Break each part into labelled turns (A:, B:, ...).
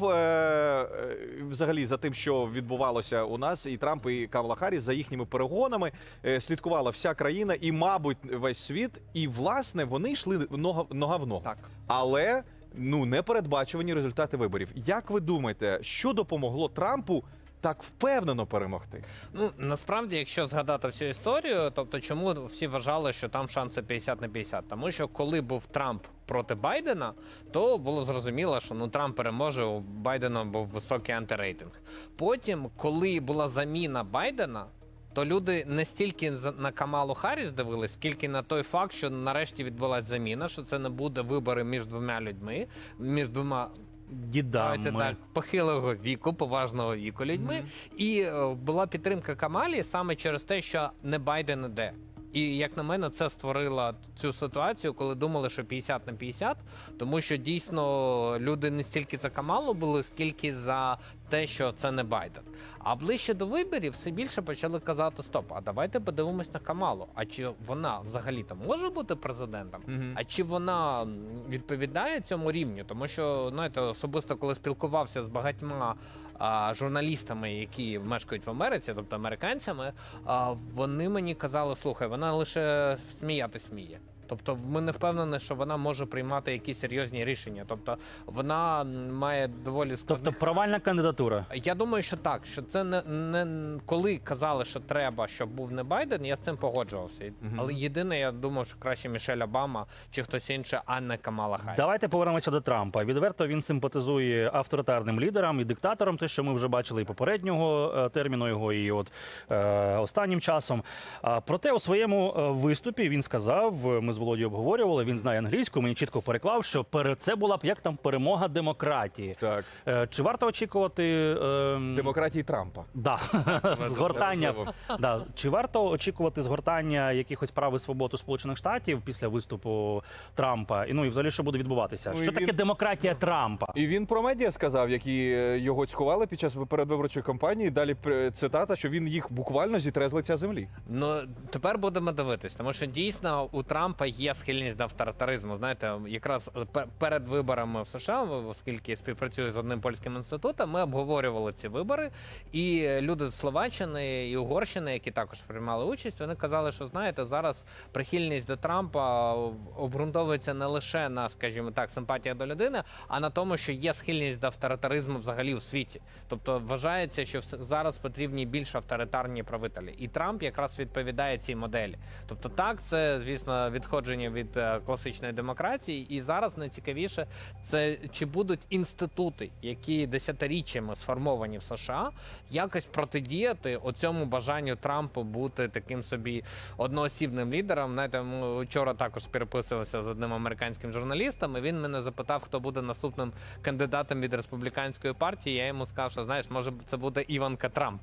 A: Трамп, е, е, взагалі, за тим, що відбувалося у нас, і Трамп, і Кавла Харріс, за їхніми перегонами е, слідкувала вся країна і, мабуть, весь світ. І, власне, вони йшли нога, нога в ногу.
B: Так.
A: Але ну непередбачувані результати виборів. Як ви думаєте, що допомогло Трампу так впевнено перемогти?
B: Ну насправді, якщо згадати всю історію, тобто чому всі вважали, що там шанси 50 на 50? Тому що коли був Трамп проти Байдена, то було зрозуміло, що ну Трамп переможе, у Байдена був високий антирейтинг. Потім, коли була заміна Байдена. То люди не стільки на Камалу Харріс дивились, скільки на той факт, що нарешті відбулася заміна, що це не буде вибори між двома людьми, між двома
C: Дідами.
B: Давайте так, похилого віку, поважного віку людьми. І е, була підтримка Камалі саме через те, що не Байден іде. І як на мене, це створило цю ситуацію, коли думали, що 50 на 50, тому що дійсно люди не стільки за Камалу були, скільки за те, що це не Байден. А ближче до виборів все більше почали казати: стоп, а давайте подивимось на Камалу. А чи вона взагалі там може бути президентом?
A: Мгм.
B: А чи вона відповідає цьому рівню? Тому що знаєте, особисто коли спілкувався з багатьма журналістами, які мешкають в Америці, тобто американцями, вони мені казали: слухай, вона лише сміятись вміє. Тобто, ми не впевнені, що вона може приймати якісь серйозні рішення. Тобто, вона має доволі
C: Тобто провальна кандидатура.
B: я думаю, що так, що це не, не коли казали, що треба, щоб був не Байден, я з цим погоджувався.
A: Мгм.
B: Але єдине, я думав, що краще Мішель Обама чи хтось інший, а не Камала Харріс.
C: Давайте повернемося до Трампа. Відверто він симпатизує авторитарним лідерам і диктаторам, те, що ми вже бачили і попереднього е, терміну його, і от е, останнім часом. Проте у своєму е, виступі він сказав: ми з Володією обговорювали. Він знає англійську. Мені чітко переклав, що перед це була б як там перемога демократії.
A: Так,
C: Е, чи варто очікувати е,
A: демократії Трампа.
C: Да. згортання. Да. Чи варто очікувати згортання якихось прав і свобод у Сполучених Штатів після виступу Трампа? І ну і взагалі що буде відбуватися?
A: Ну,
C: що таке
A: він-
C: демократія Трампа?
A: І він про медіа сказав, які е, його цькували під час передвиборчої кампанії. Далі пр- цитата, що він їх буквально зітре з лиця землі.
B: Ну тепер будемо дивитись, тому що дійсно у Трампа є схильність до авторитаризму. Знаєте, якраз перед виборами в США, оскільки співпрацюю з одним польським інститутом, ми обговорювали ці вибори. І люди з Словаччини і Угорщини, які також приймали участь, вони казали, що знаєте, зараз прихильність до Трампа обґрунтовується не лише на, скажімо так, симпатія до людини, а на тому, що є схильність до авторитаризму взагалі у світі. Тобто вважається, що зараз потрібні більш авторитарні правителі, і Трамп якраз відповідає цій моделі. Тобто, так, це звісно відходження від е, класичної демократії. І зараз найцікавіше це чи будуть інститути, які десятиріччями сформовані в США, якось протидіяти оцьому бажанню Трампу бути таким собі одноосібним лідером. Знаєте, вчора також переписувався з одним американським журналістом. і Він мене запитав, хто буде наступним кандидатом від республіканської партії. Я йому сказав, що знаєш, може це буде Іванка Трамп,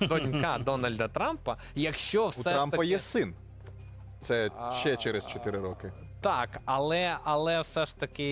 B: донька Дональда Трампа. Якщо
A: У
B: все ж
A: Трампа
B: таки...
A: є син. Це ще
B: А,
A: через 4 роки.
B: Так, але, але все ж таки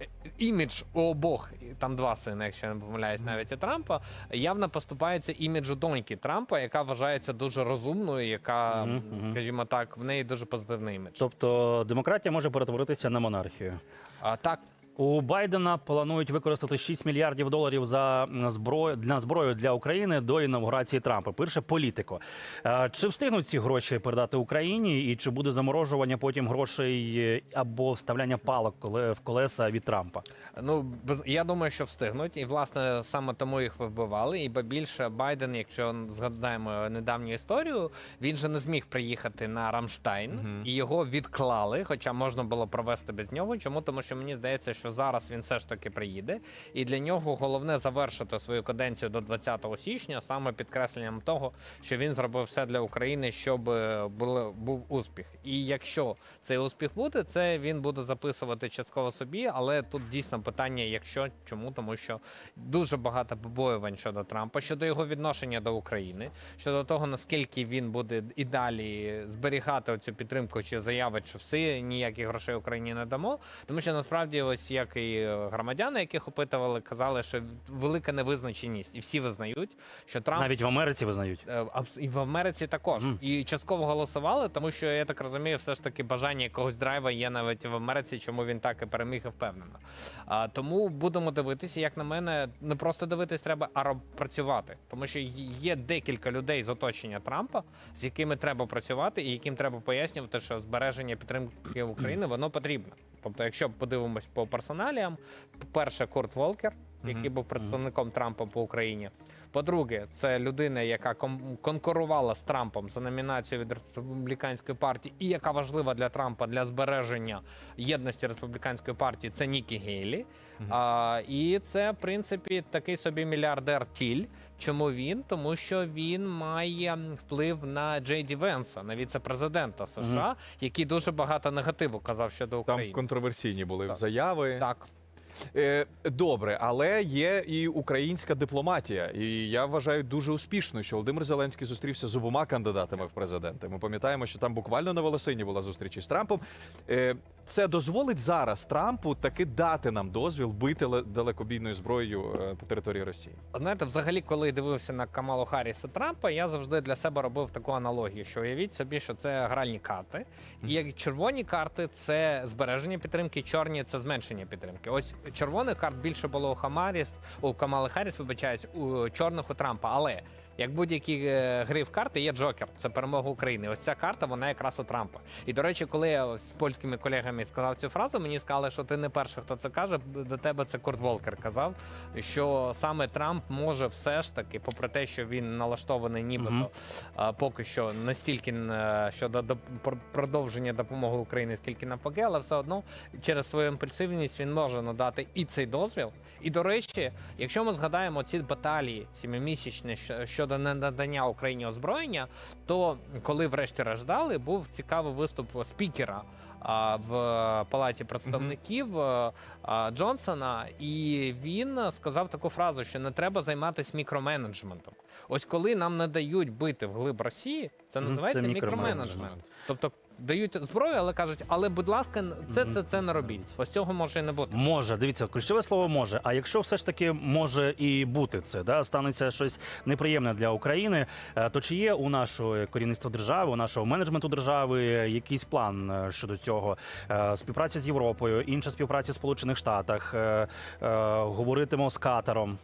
B: е, імідж у обох, там два сини, якщо я не помиляюсь, навіть і Трампа, явно поступається іміджу доньки Трампа, яка вважається дуже розумною, яка,
C: Мгм, мгм.
B: скажімо так, в неї дуже позитивний імідж.
C: Тобто демократія може перетворитися на монархію.
B: А, так,
C: У Байдена планують використати 6 мільярдів доларів за зброю на зброю для України до інаугурації Трампа. Перше політико. Е, Чи встигнуть ці гроші передати Україні, і чи буде заморожування потім грошей е, або вставляння палок в колеса від Трампа?
B: ну я думаю, що встигнуть, і власне саме тому їх вибивали. І більше Байден, якщо згадаємо недавню історію, він же не зміг приїхати на Рамштайн,
A: Мгм.
B: і його відклали. Хоча можна було провести без нього. Чому? Тому що мені здається, що зараз він все ж таки приїде, і для нього головне завершити свою каденцію до 20 січня, саме підкресленням того, що він зробив все для України, щоб е, був успіх. І якщо цей успіх буде, це він буде записувати частково собі, але тут дійсно питання, якщо чому, тому що дуже багато побоювань щодо Трампа, щодо його відношення до України, щодо того наскільки він буде і далі зберігати цю підтримку, чи заявить, що все ніяких грошей Україні не дамо. Тому що насправді, ось як і е, громадяни, яких опитували, казали, що велика невизначеність, і всі визнають, що Трамп
C: Навіть в Америці визнають.
B: Е, І в Америці також.
C: Мгм.
B: І частково голосували, тому що я так розумію, все ж таки бажання якогось драйва є навіть в Америці, чому він так і переміг і впевнено. А, тому будемо дивитися, як на мене, не просто дивитись треба, а працювати. Тому що є декілька людей з оточення Трампа, з якими треба працювати, і яким треба пояснювати, що збереження підтримки України воно потрібно. Тобто, якщо подивимось по персоналіям, по-перше, Курт Волкер, який був представником Трампа по Україні. По-друге, це людина, яка конкурувала з Трампом за номінацію від республіканської партії, і яка важлива для Трампа для збереження єдності республіканської партії. Це Нікі Гейлі. А, і це, в принципі, такий собі мільярдер тіль. Чому він? Тому що він має вплив на Джей Ді Венса, на віце-президента США, який дуже багато негативу казав щодо
A: Там
B: України.
A: контроверсійні були
B: Так.
A: заяви.
B: Так.
A: Е, добре, але є і українська дипломатія, і я вважаю дуже успішною, що Володимир Зеленський зустрівся з обома кандидатами в президенти. Ми пам'ятаємо, що там буквально на волосині була зустріч із Трампом. Це дозволить зараз Трампу таки дати нам дозвіл бити ле- далекобійною зброєю е, по території Росії.
B: Знаєте, взагалі, коли дивився на Камалу Харріса Трампа, я завжди для себе робив таку аналогію, що уявіть собі, що це гральні карти, і як червоні карти це збереження підтримки, чорні це зменшення підтримки. Ось червоних карт більше було у Хамаріс, у Камали Харріс, вибачаюсь, у чорних у Трампа. Але як будь-які е, гри в карти, є Джокер, це перемога України. Ось ця карта, вона якраз у Трампа. І до речі, коли я з польськими колегами сказав цю фразу, мені сказали, що ти не перший, хто це каже. До тебе це Курт Волкер казав, що саме Трамп може все ж таки, попри те, що він налаштований, нібито а, поки що настільки е, щодо продовження допомоги Україні, скільки навпаки, але все одно через свою імпульсивність він може надати і цей дозвіл. І до речі, якщо ми згадаємо ці баталії сімимісячні щ- щодо ненадання Україні озброєння, то коли врешті-решт дали, був цікавий виступ спікера. В палаті представників е, Джонсона, і він сказав таку фразу, що не треба займатися мікроменеджментом. Ось коли нам не дають бити в глиб Росії, це називається
C: це
B: мікроменеджмент.
C: мікроменеджмент.
B: Тобто дають зброю, але кажуть, але будь ласка, це це це не робіть. Ось цього може і не бути.
C: Може, дивіться, ключове слово може. А якщо все ж таки може і бути це, да, станеться щось неприємне для України, е, то чи є у нашого керівництва держави, у нашого менеджменту держави якийсь план е, щодо цього? Е, Співпраця з Європою, інша співпраця в Сполучених Штатах, говоритимо з Катаром.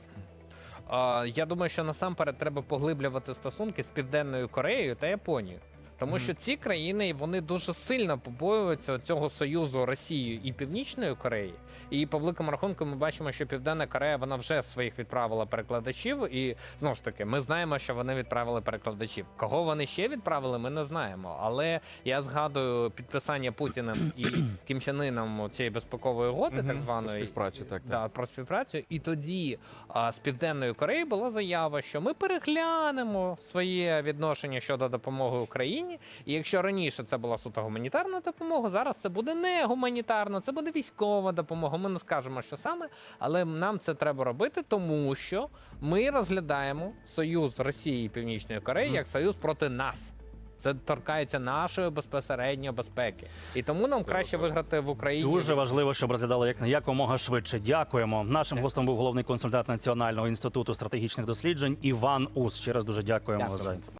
B: Я думаю, що насамперед треба поглиблювати стосунки з Південною Кореєю та Японією. Тому що ці країни вони дуже сильно побоюються цього союзу Росії і Північної Кореї. І по великому рахунку ми бачимо, що Південна Корея вона вже своїх відправила перекладачів. І знову ж таки, ми знаємо, що вони відправили перекладачів. Кого вони ще відправили, ми не знаємо. Але я згадую підписання Путіним і Кім Чен Ыном цієї безпекової угоди, так званої
A: Співпраці, так, так.
B: Да, про співпрацю. І тоді а, з Південної Кореї була заява, що ми переглянемо своє відношення щодо допомоги Україні. І якщо раніше це була суто гуманітарна допомога, зараз це буде не гуманітарна, це буде військова допомога. Ми не скажемо, що саме, але нам це треба робити, тому що ми розглядаємо союз Росії і Північної Кореї як союз проти нас. Це торкається нашої безпосередньо безпеки, і тому нам краще виграти в Україні.
C: Дуже важливо, щоб розглядали як якомога швидше. Дякуємо. Нашим гостем був головний консультант Національного інституту стратегічних досліджень Іван Ус. Ще раз дуже дякуємо
B: Дякую.
C: за інформацію.